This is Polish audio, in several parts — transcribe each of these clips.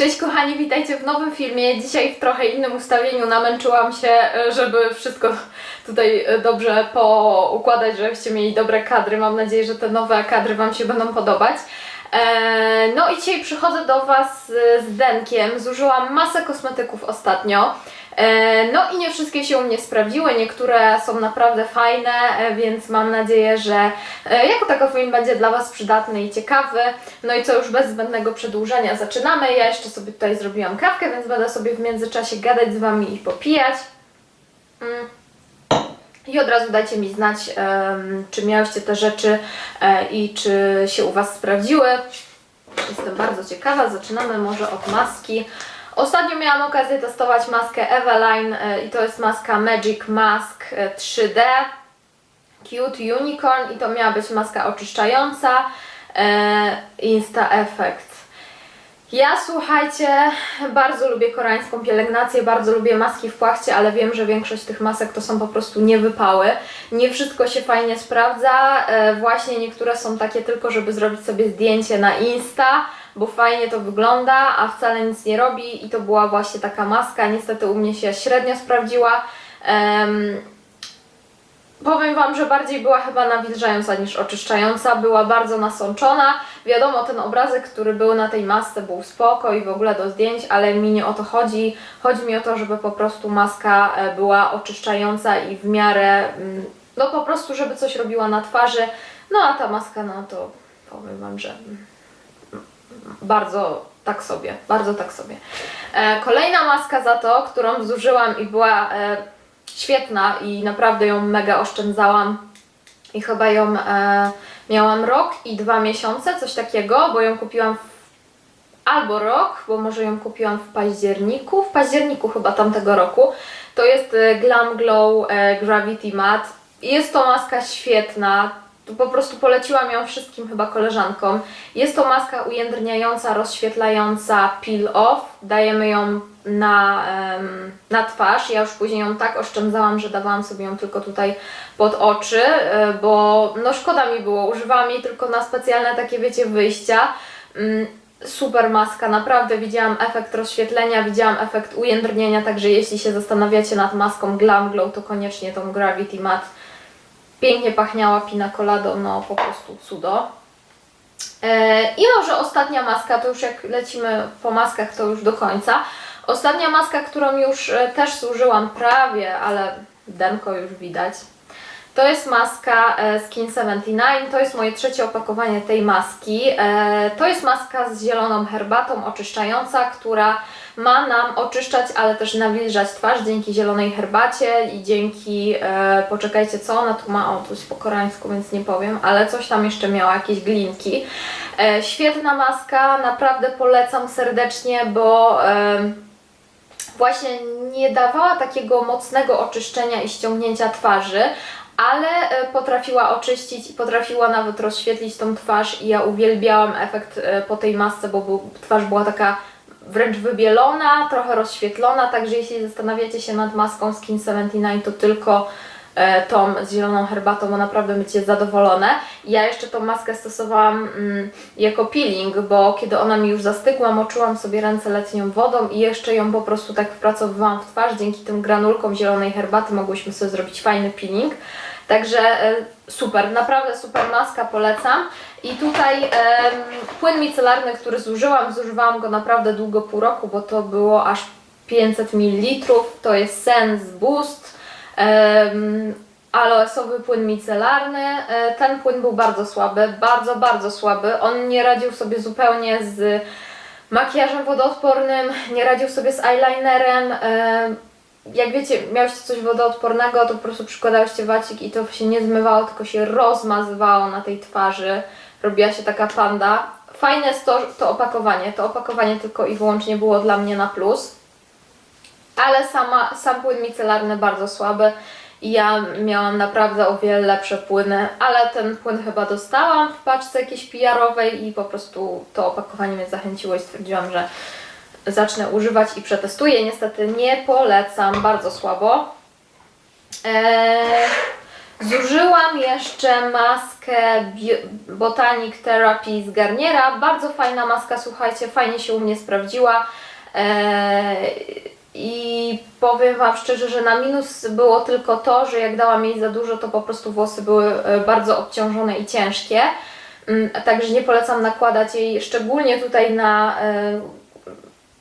Cześć kochani, witajcie w nowym filmie. Dzisiaj w trochę innym ustawieniu namęczyłam się, e, żeby wszystko tutaj e, dobrze poukładać, żebyście mieli dobre kadry. Mam nadzieję, że te nowe kadry Wam się będą podobać. E, No i dzisiaj przychodzę do Was z Denkiem. Zużyłam masę kosmetyków ostatnio. E, No i nie wszystkie się u mnie sprawdziły, niektóre są naprawdę fajne, e, więc mam nadzieję, że e, jako tako film będzie dla Was przydatny i ciekawy. No i co już bez zbędnego przedłużenia zaczynamy. Ja jeszcze sobie tutaj zrobiłam kawkę, więc będę sobie w międzyczasie gadać z Wami i popijać. Mm. I od razu dajcie mi znać, czy miałyście te rzeczy i czy się u Was sprawdziły. Jestem bardzo ciekawa. Zaczynamy może od maski. Ostatnio miałam okazję testować maskę Eveline e, i to jest maska Magic Mask e, 3D Cute Unicorn i to miała być maska oczyszczająca e, Insta Effect. Ja słuchajcie, bardzo lubię koreańską pielęgnację, bardzo lubię maski w płachcie, ale wiem, że większość tych masek to są po prostu niewypały. Nie wszystko się fajnie sprawdza. E, właśnie niektóre są takie tylko, żeby zrobić sobie zdjęcie na Insta, bo fajnie to wygląda, a wcale nic nie robi i to była właśnie taka maska. Niestety u mnie się średnio sprawdziła. Em, Powiem Wam, że bardziej była chyba nawilżająca niż oczyszczająca, była bardzo nasączona. Wiadomo, ten obrazek, który był na tej masce był spoko i w ogóle do zdjęć, ale mi nie o to chodzi. Chodzi mi o to, żeby po prostu maska e, była oczyszczająca i w miarę, mm, no po prostu, żeby coś robiła na twarzy. No a ta maska, no to powiem Wam, że mm, bardzo tak sobie, bardzo tak sobie. E, kolejna maska za to, którą zużyłam i była e, świetna i naprawdę ją mega oszczędzałam i chyba ją e, miałam rok i dwa miesiące, coś takiego, bo ją kupiłam w, albo rok, bo może ją kupiłam w październiku, w październiku chyba tamtego roku. To jest Glam Glow Gravity Matte. Jest to maska świetna, po prostu poleciłam ją wszystkim chyba koleżankom. Jest to maska ujędrniająca, rozświetlająca, peel off. Dajemy ją na, na twarz. Ja już później ją tak oszczędzałam, że dawałam sobie ją tylko tutaj pod oczy, e, bo no szkoda mi było. Używałam jej tylko na specjalne takie, wiecie, wyjścia. Mm, Super maska, naprawdę widziałam efekt rozświetlenia, widziałam efekt ujędrnienia, także jeśli się zastanawiacie nad maską Glam Glow, to koniecznie tą Gravity Matte pięknie pachniała pina coladą, no po prostu cudo. E, I może ostatnia maska, to już jak lecimy po maskach, to już do końca. Ostatnia maska, którą już e, też zużyłam prawie, ale denko już widać. To jest maska e, Skin 79, to jest moje trzecie opakowanie tej maski. E, To jest maska z zieloną herbatą oczyszczająca, która ma nam oczyszczać, ale też nawilżać twarz dzięki zielonej herbacie i dzięki, e, poczekajcie co ona tu ma, o jest po koreańsku, więc nie powiem, ale coś tam jeszcze miała, jakieś glinki. E, świetna maska, naprawdę polecam serdecznie, bo... E, właśnie nie dawała takiego mocnego oczyszczenia i ściągnięcia twarzy, ale e, potrafiła oczyścić i potrafiła nawet rozświetlić tą twarz i ja uwielbiałam efekt e, po tej masce, bo twarz była taka wręcz wybielona, trochę rozświetlona, także jeśli zastanawiacie się nad maską Skin 79, to tylko e, tą z zieloną herbatą, bo naprawdę będziecie zadowolone. Ja jeszcze tą maskę stosowałam mm, jako peeling, bo kiedy ona mi już zastygła, moczyłam sobie ręce letnią wodą i jeszcze ją po prostu tak wpracowywałam w twarz. Dzięki tym granulkom zielonej herbaty mogłyśmy sobie zrobić fajny peeling. Także e, super, naprawdę super maska, polecam. I tutaj płyn micelarny, który zużyłam, zużywałam go naprawdę długo, pół roku, bo to było aż 500 ml. To jest Sense Boost. Aloesowy płyn micelarny. E, Ten płyn był bardzo słaby, bardzo, bardzo słaby. On nie radził sobie zupełnie z makijażem wodoodpornym, nie radził sobie z eyelinerem. Jak wiecie, miałyście coś wodoodpornego, to po prostu przykładałyście wacik i to się nie zmywało, tylko się rozmazywało na tej twarzy. Robiła się taka panda. Fajne jest to, to opakowanie. To opakowanie tylko i wyłącznie było dla mnie na plus ale sama, sam płyn micelarny bardzo słaby ja miałam naprawdę o wiele lepsze płyny, ale ten płyn chyba dostałam w paczce jakiejś PR-owej i po prostu to opakowanie mnie zachęciło i stwierdziłam, że zacznę używać i przetestuję. Niestety nie polecam, bardzo słabo. Eee, Zużyłam jeszcze maskę Botanic Therapy z Garniera. Bardzo fajna maska, słuchajcie, fajnie się u mnie sprawdziła. Eee, I powiem Wam szczerze, że na minus było tylko to, że jak dałam jej za dużo, to po prostu włosy były e, bardzo obciążone i ciężkie. Mm, Także nie polecam nakładać jej szczególnie tutaj na e,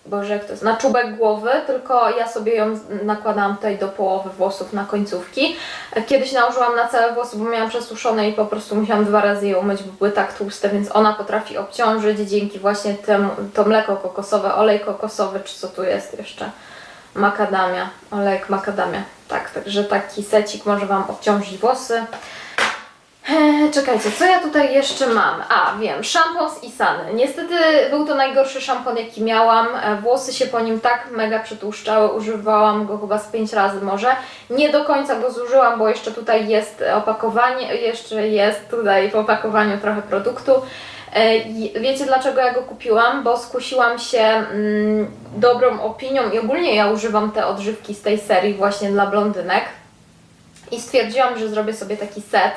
Boże, jak to jest, na czubek głowy, tylko ja sobie ją nakładałam tutaj do połowy włosów na końcówki. E, Kiedyś nałożyłam na całe włosy, bo miałam przesuszone i po prostu musiałam dwa razy je umyć, bo były tak tłuste, więc ona potrafi obciążyć dzięki właśnie temu, to mleko kokosowe, olej kokosowy, czy co tu jest jeszcze? Makadamia, olejek makadamia. Tak, także taki secik może Wam obciążyć włosy. Eee, Czekajcie, co ja tutaj jeszcze mam? A, wiem, szampon z Isany. Niestety był to najgorszy szampon, jaki miałam. E, Włosy się po nim tak mega przetłuszczały, używałam go chyba z 5 razy może. Nie do końca go zużyłam, bo jeszcze tutaj jest opakowanie, jeszcze jest tutaj w opakowaniu trochę produktu. E, i Wiecie dlaczego ja go kupiłam? Bo skusiłam się mm, dobrą opinią i ogólnie ja używam te odżywki z tej serii właśnie dla blondynek. I stwierdziłam, że zrobię sobie taki set,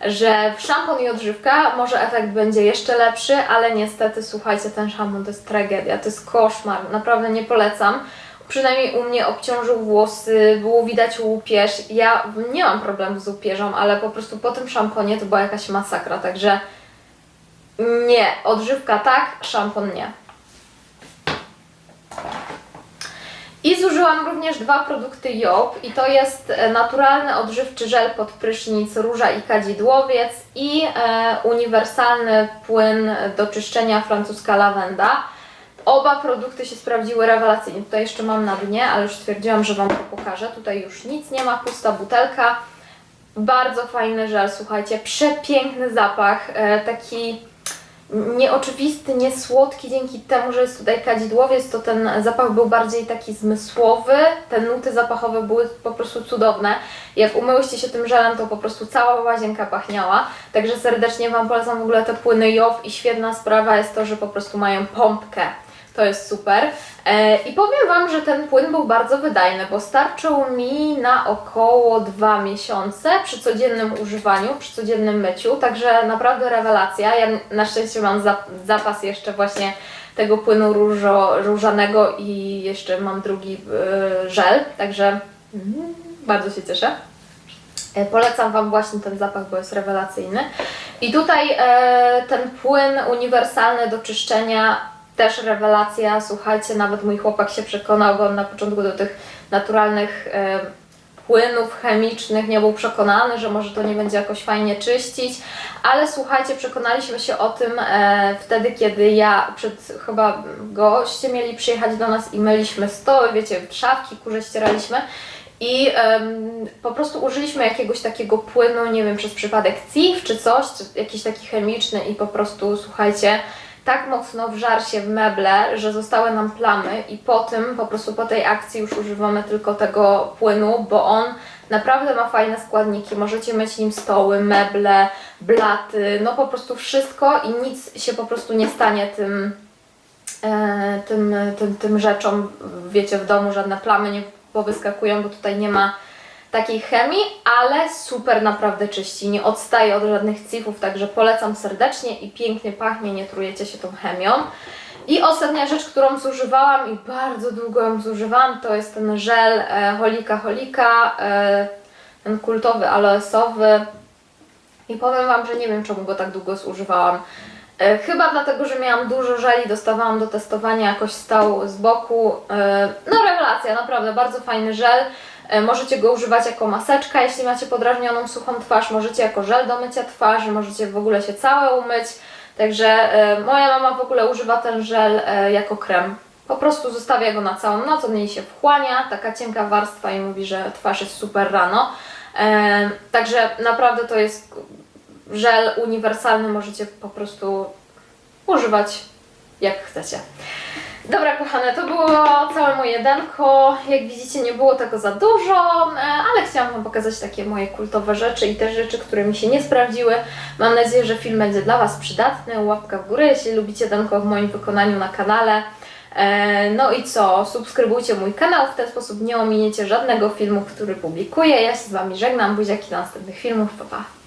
że w szampon i odżywka może efekt będzie jeszcze lepszy, ale niestety słuchajcie, ten szampon to jest tragedia, to jest koszmar, naprawdę nie polecam. Przynajmniej u mnie obciążył włosy, było widać łupież. Ja nie mam problemu z łupieżą, ale po prostu po tym szamponie to była jakaś masakra, także nie, odżywka tak, szampon nie. I zużyłam również dwa produkty Job i to jest e, naturalny odżywczy żel pod prysznic róża i kadzidłowiec i e, uniwersalny płyn do czyszczenia francuska lawenda. Oba produkty się sprawdziły rewelacyjnie. Tutaj jeszcze mam na dnie, ale już stwierdziłam, że Wam to pokażę. Tutaj już nic nie ma, pusta butelka. Bardzo fajny żel, słuchajcie, przepiękny zapach, e, taki nieoczywisty, niesłodki dzięki temu, że jest tutaj kadzidłowiec, to ten zapach był bardziej taki zmysłowy, te nuty zapachowe były po prostu cudowne. Jak umyłyście się tym żelem, to po prostu cała łazienka pachniała. Także serdecznie Wam polecam w ogóle te płyny Jow i świetna sprawa jest to, że po prostu mają pompkę. To jest super. E, I powiem Wam, że ten płyn był bardzo wydajny, bo starczył mi na około dwa miesiące przy codziennym używaniu, przy codziennym myciu, także naprawdę rewelacja. Ja na szczęście mam za- zapas jeszcze właśnie tego płynu różo, różanego i jeszcze mam drugi e, żel, także mm, bardzo się cieszę. E, Polecam Wam właśnie ten zapach, bo jest rewelacyjny. I tutaj ten płyn uniwersalny do czyszczenia też rewelacja. Słuchajcie, nawet mój chłopak się przekonał, bo on na początku do tych naturalnych e, płynów chemicznych nie był przekonany, że może to nie będzie jakoś fajnie czyścić, ale słuchajcie, przekonaliśmy się o tym e, wtedy, kiedy ja przed chyba goście mieli przyjechać do nas i myliśmy stoły, wiecie, szafki, kurze ścieraliśmy. I em, po prostu użyliśmy jakiegoś takiego płynu, nie wiem, przez przypadek CIF czy coś, czy jakiś taki chemiczny i po prostu, słuchajcie, tak mocno wżar się w meble, że zostały nam plamy i po tym, po prostu po tej akcji już używamy tylko tego płynu, bo on naprawdę ma fajne składniki. Możecie myć nim stoły, meble, blaty, no po prostu wszystko i nic się po prostu nie stanie tym, e, tym, tym, tym rzeczom, wiecie, w domu żadne plamy nie powyskakują, bo tutaj nie ma takiej chemii, ale super naprawdę czyści, nie odstaje od żadnych cifów, także polecam serdecznie i pięknie pachnie, nie trujecie się tą chemią. I ostatnia rzecz, którą zużywałam i bardzo długo ją zużywałam, to jest ten żel e, Holika Holika, e, ten kultowy aloesowy. I powiem Wam, że nie wiem czemu go tak długo zużywałam. E, Chyba dlatego, że miałam dużo żeli, dostawałam do testowania, jakoś stał z boku. E, No rewelacja, naprawdę bardzo fajny żel. E, Możecie go używać jako maseczka, jeśli macie podrażnioną suchą twarz, możecie jako żel do mycia twarzy, możecie w ogóle się całe umyć. Także e, moja mama w ogóle używa ten żel e, jako krem. Po prostu zostawia go na całą noc, on jej się wchłania, taka cienka warstwa i mówi, że twarz jest super rano. Także naprawdę to jest żel uniwersalny, możecie po prostu używać jak chcecie. Dobra, kochane, to było całe moje denko. Jak widzicie, nie było tego za dużo, e, ale chciałam Wam pokazać takie moje kultowe rzeczy i te rzeczy, które mi się nie sprawdziły. Mam nadzieję, że film będzie dla Was przydatny. Łapka w górę, jeśli lubicie denko w moim wykonaniu na kanale. E, No i co? Subskrybujcie mój kanał, w ten sposób nie ominiecie żadnego filmu, który publikuję. Ja się z Wami żegnam, buziaki do następnych filmów, pa pa!